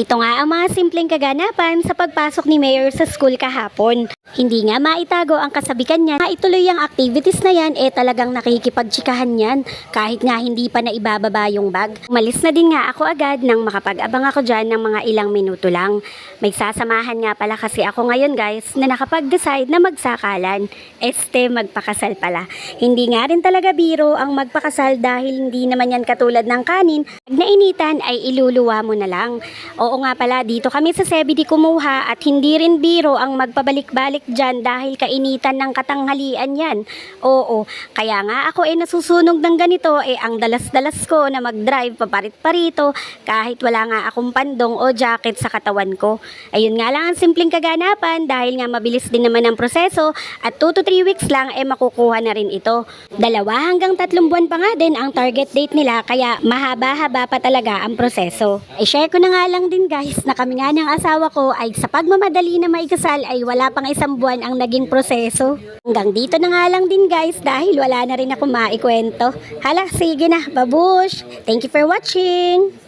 Ito nga ang mga simpleng kaganapan sa pagpasok ni Mayor sa school kahapon. Hindi nga maitago ang kasabikan niya na ituloy ang activities na yan eh talagang nakikipagtsikahan yan kahit nga hindi pa na ibababa yung bag. Malis na din nga ako agad nang makapag-abang ako dyan ng mga ilang minuto lang. May sasamahan nga pala kasi ako ngayon guys na nakapag-decide na magsakalan. Este magpakasal pala. Hindi nga rin talaga biro ang magpakasal dahil hindi naman yan katulad ng kanin. Pag nainitan ay iluluwa mo na lang. Oo nga pala, dito kami sa Sebidi kumuha at hindi rin biro ang magpabalik-balik dyan dahil kainitan ng katanghalian yan. Oo, kaya nga ako ay nasusunog ng ganito eh ang dalas-dalas ko na mag-drive paparit-parito kahit wala nga akong pandong o jacket sa katawan ko. Ayun nga lang ang simpleng kaganapan dahil nga mabilis din naman ang proseso at 2 to 3 weeks lang eh makukuha na rin ito. Dalawa hanggang tatlong buwan pa nga din ang target date nila kaya mahaba-haba pa talaga ang proseso. I-share ko na nga lang din guys na kami nga ng asawa ko ay sa pagmamadali na maikasal ay wala pang isang buwan ang naging proseso. Hanggang dito na nga lang din guys dahil wala na rin ako maikwento. Hala, sige na, babush! Thank you for watching!